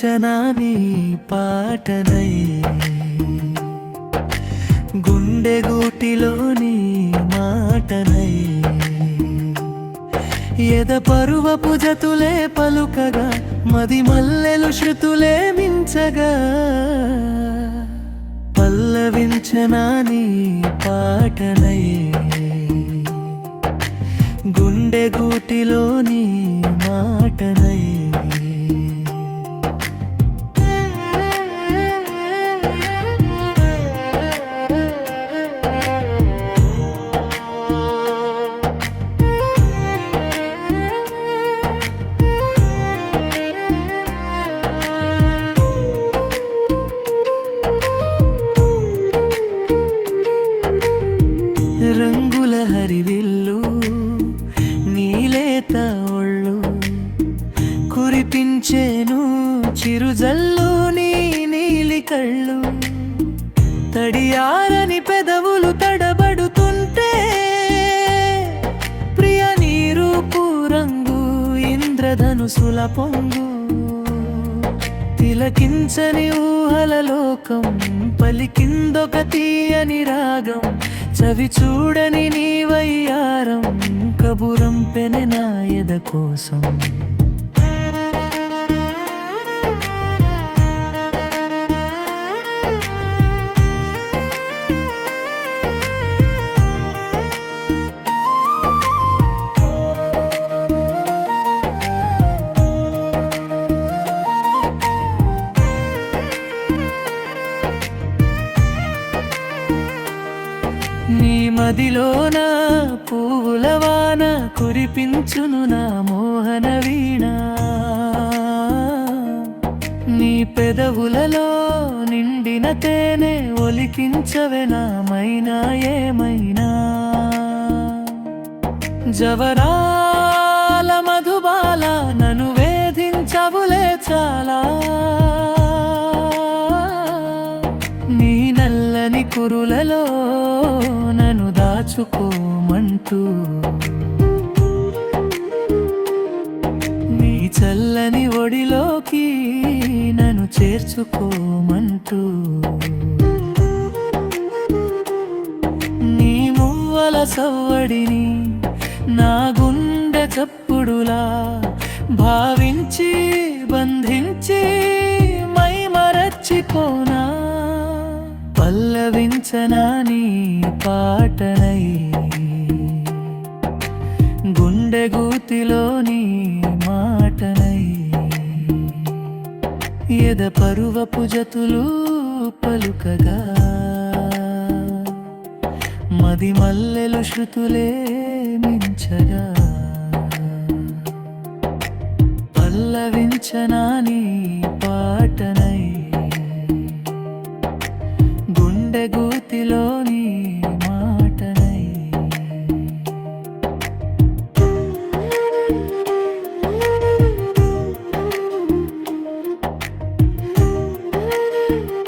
పల్లవించనా నీ పాటనై. గుండె గూటిలోని మాటనై. ఎద పరువపు జతులే పలుకగా మది మల్లెలు శృతులే మించగా. పల్లవించనా నీ పాటనై. గుండె గూటిలోని చేను చిరుజల్లు నీ నీలి కళ్ళు. తడియారని పెదవులు తడబడుతుంటే ప్రియ నీరూపు రంగు ఇంద్రధనుసుల పొంగు. తిలకించని ఊహల లోకం పలికిందొక తీయని రాగం. చవి చూడని నీ వయ్యారం కబురం పెనెనా ఎద కోసం. మదిలోన పువ్వుల వాన కురిపించును నా మోహన వీణ. నీ పెదవులలో నిండిన తేనె ఒలికించవే నా మైనా ఏమైనా. జవరాల మధుబాల నను వేధించవులే చాలా. నీ నల్లని కురులలో దాచుకోమంటూ నీ చల్లని ఒడిలోకి నన్ను చేర్చుకోమంటూ. నీ మువ్వల సవ్వడిని నా గుండె చప్పుడులా భావించి బంధించి మై మరచిపోనా? పల్లవించనా నీ పాట ఎద పరువపు జతులు పలుకగా. మది మల్లెలు శృతులే మించగా. పల్లవించనా you.